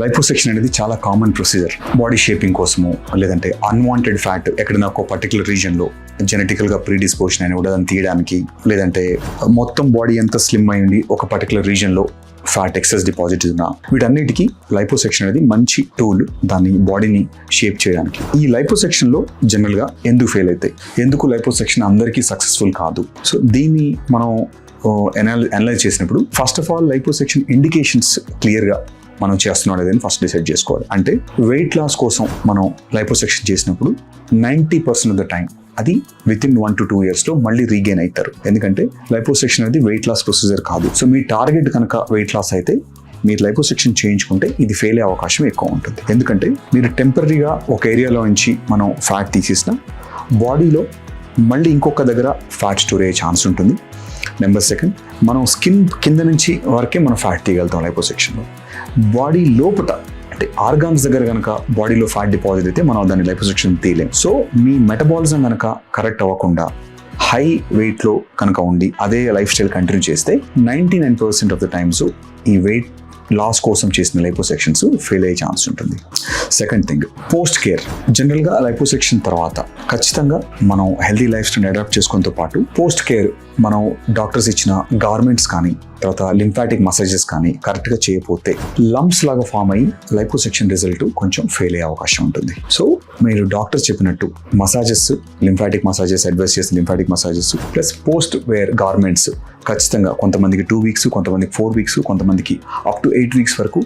Liposuction అనేది చాలా common procedure body shaping కోసము లేదంటే అన్వాంటెడ్ ఫ్యాట్ ఎక్కడైనా ఒక పర్టికులర్ రీజన్లో జెనెటికల్గా ప్రీడిస్పోషన్ అని కూడా దాన్ని తీయడానికి లేదంటే మొత్తం బాడీ ఎంత స్లిమ్ అయింది ఒక పర్టికులర్ రీజన్లో ఫ్యాట్ ఎక్సెస్ డిపాజిట్ ఉన్నా వీటన్నిటికీ లైపోసెక్షన్ అనేది మంచి టూల్ దాన్ని బాడీని షేప్ చేయడానికి. ఈ లైపోసెక్షన్లో జనరల్గా ఎందుకు ఫెయిల్ అవుతాయి? ఎందుకు లైపోసెక్షన్ అందరికీ సక్సెస్ఫుల్ కాదు? సో దీన్ని మనం uh, ఎనలైజ్ చేసినప్పుడు first of all liposuction indications క్లియర్గా మనం చేస్తున్నాం లేదని ఫస్ట్ డిసైడ్ చేసుకోవాలి. అంటే వెయిట్ లాస్ కోసం మనం లైపోసెక్షన్ చేసినప్పుడు ninety percent of the time అది within one to two ఇయర్స్లో మళ్ళీ రీగెయిన్ అవుతారు. ఎందుకంటే లైపోసెక్షన్ అనేది వెయిట్ లాస్ ప్రొసీజర్ కాదు. సో మీ టార్గెట్ కనుక వెయిట్ లాస్ అయితే మీరు లైపోసెక్షన్ చేయించుకుంటే ఇది ఫెయిల్ అయ్యే అవకాశం ఎక్కువ ఉంటుంది. ఎందుకంటే మీరు టెంపరీగా ఒక ఏరియాలో నుంచి మనం ఫ్యాట్ తీసేసిన బాడీలో మళ్ళీ ఇంకొక దగ్గర ఫ్యాట్ స్టోర్ అయ్యే ఛాన్స్ ఉంటుంది. నెంబర్ సెకండ్ మనం స్కిన్ కింద నుంచి వరకే మనం ఫ్యాట్ తీయగలుగుతాం లైపోసెక్షన్లో బాడీ లోపల అంటే ఆర్గాన్స్ దగ్గర కనుక బాడీలో ఫ్యాట్ డిపాజిట్ అయితే మనం దాన్ని లైపోసెక్షన్ తీయలేం. సో మీ మెటబాలిజం కనుక కరెక్ట్ అవ్వకుండా హై వెయిట్లో కనుక ఉండి అదే లైఫ్ స్టైల్ కంటిన్యూ చేస్తే ninety nine percent of the times ఈ వెయిట్ లాస్ కోసం చేసిన లైపోసెక్షన్స్ ఫెయిల్ అయ్యే ఛాన్స్ ఉంటుంది. Second thing post care. జనరల్గా లైపోసెక్షన్ తర్వాత ఖచ్చితంగా మనం హెల్దీ లైఫ్ స్టైల్ అడాప్ట్ చేసుకోవడంతో పాటు పోస్ట్ కేర్ మనం డాక్టర్స్ ఇచ్చిన గార్మెంట్స్ కానీ తర్వాత లింఫాటిక్ మసాజెస్ కానీ కరెక్ట్గా చేయకపోతే లంప్స్ లాగా ఫామ్ అయ్యి లైపోసెక్షన్ రిజల్ట్ కొంచెం ఫెయిల్ అయ్యే అవకాశం ఉంటుంది. సో మీరు డాక్టర్స్ చెప్పినట్టు మసాజెస్ లింఫాటిక్ మసాజెస్ అడ్వైస్ చేసిన lymphatic massages plus post wear garments ఖచ్చితంగా కొంతమందికి టూ వీక్స్ కొంతమందికి ఫోర్ వీక్స్ కొంతమందికి అప్ టు ఎయిట్ వీక్స్ వరకు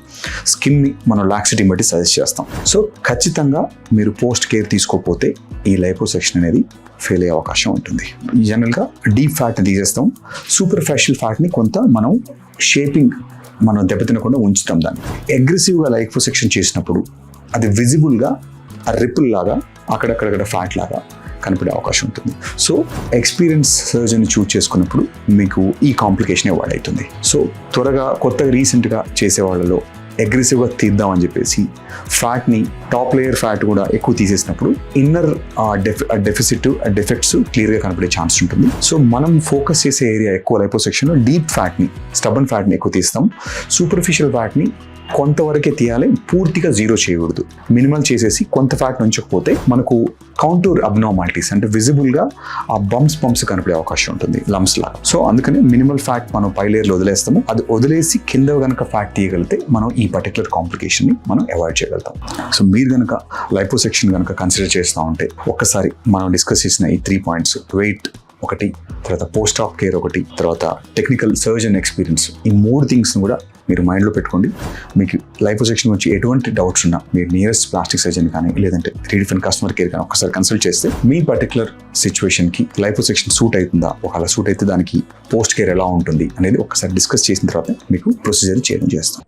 స్కిన్ని మనం లాక్సిటీ బట్టి సజెస్ట్ చేస్తాం. సో ఖచ్చితంగా మీరు పోస్ట్ కేర్ తీసుకోకపోతే ఈ లైపోసెక్షన్ అనేది ఫెయిల్ అయ్యే అవకాశం ఉంటుంది. జనరల్గా డీప్ ఫ్యాట్ని తీసేస్తాం. సూపర్ ఫ్యాషియల్ ఫ్యాట్ని కొంత మనం షేపింగ్ మనం దెబ్బతినకుండా ఉంచుతాం దాన్ని. అగ్రెసివ్గా లైపోసెక్షన్ చేసినప్పుడు అది విజిబుల్గా రిపుల్ లాగా అక్కడక్కడక్కడ ఫ్యాట్ లాగా కనపడే అవకాశం ఉంటుంది. సో ఎక్స్పీరియన్స్ సర్జన్ చూజ్ చేసుకున్నప్పుడు మీకు ఈ కాంప్లికేషన్ అవాయిడ్ అవుతుంది. సో త్వరగా కొత్తగా రీసెంట్గా చేసే వాళ్ళలో అగ్రెసివ్గా తీద్దామని చెప్పేసి ఫ్యాట్ని టాప్ లేయర్ ఫ్యాట్ కూడా ఎక్కువ తీసేసినప్పుడు ఇన్నర్ డెఫిసిట్ డెఫెక్ట్స్ క్లియర్గా కనపడే ఛాన్స్ ఉంటుంది. సో మనం ఫోకస్ చేసే ఏరియా ఎక్కువ లైపోసెక్షన్లో డీప్ ఫ్యాట్ని స్టబన్ ఫ్యాట్ని ఎక్కువ తీస్తాం. సూపర్ఫిషియల్ ఫ్యాట్ని కొంతవరకే తీయాలి పూర్తిగా జీరో చేయకూడదు. మినిమల్ చేసేసి కొంత ఫ్యాట్ ఉంచకపోతే మనకు కౌంటూర్ అబ్నార్మాలిటీస్ అంటే విజిబుల్గా ఆ బంప్స్ బంప్స్ కనపడే అవకాశం ఉంటుంది లంప్స్ లాగా. సో అందుకని మినిమల్ ఫ్యాట్ మనం పై లేయర్లో వదిలేస్తాము. అది వదిలేసి కింద కనుక ఫ్యాట్ తీయగలిగితే మనం ఈ పర్టికులర్ కాంప్లికేషన్ని మనం అవాయిడ్ చేయగలుగుతాం. సో మీరు కనుక లైపోసెక్షన్ కనుక కన్సిడర్ చేస్తూ ఉంటే ఒక్కసారి మనం డిస్కస్ చేసిన ఈ త్రీ పాయింట్స్ వెయిట్ ఒకటి తర్వాత పోస్ట్ ఆఫ్ కేర్ ఒకటి తర్వాత టెక్నికల్ సర్జన్ ఎక్స్పీరియన్స్ ఈ మూడు థింగ్స్ని కూడా మీరు మైండ్లో పెట్టుకోండి. మీకు లైఫ్ సెక్షన్ గురించి ఎటువంటి డౌట్స్ ఉన్నా మీరు నియరెస్ట్ ప్లాస్టిక్ సర్జన్ కానీ లేదంటే రీడిఫైన్ కస్టమర్ కేర్ కానీ ఒకసారి కన్సల్ట్ చేస్తే మీ పర్టికులర్ సిచ్యువేషన్కి లైఫ్ సెక్షన్ సూట్ అవుతుందా? ఒకవేళ సూట్ అయితే దానికి పోస్ట్ కేర్ ఎలా ఉంటుంది? అనేది ఒకసారి డిస్కస్ చేసిన తర్వాత మీకు ప్రొసీజర్ చేయడం చేస్తాం.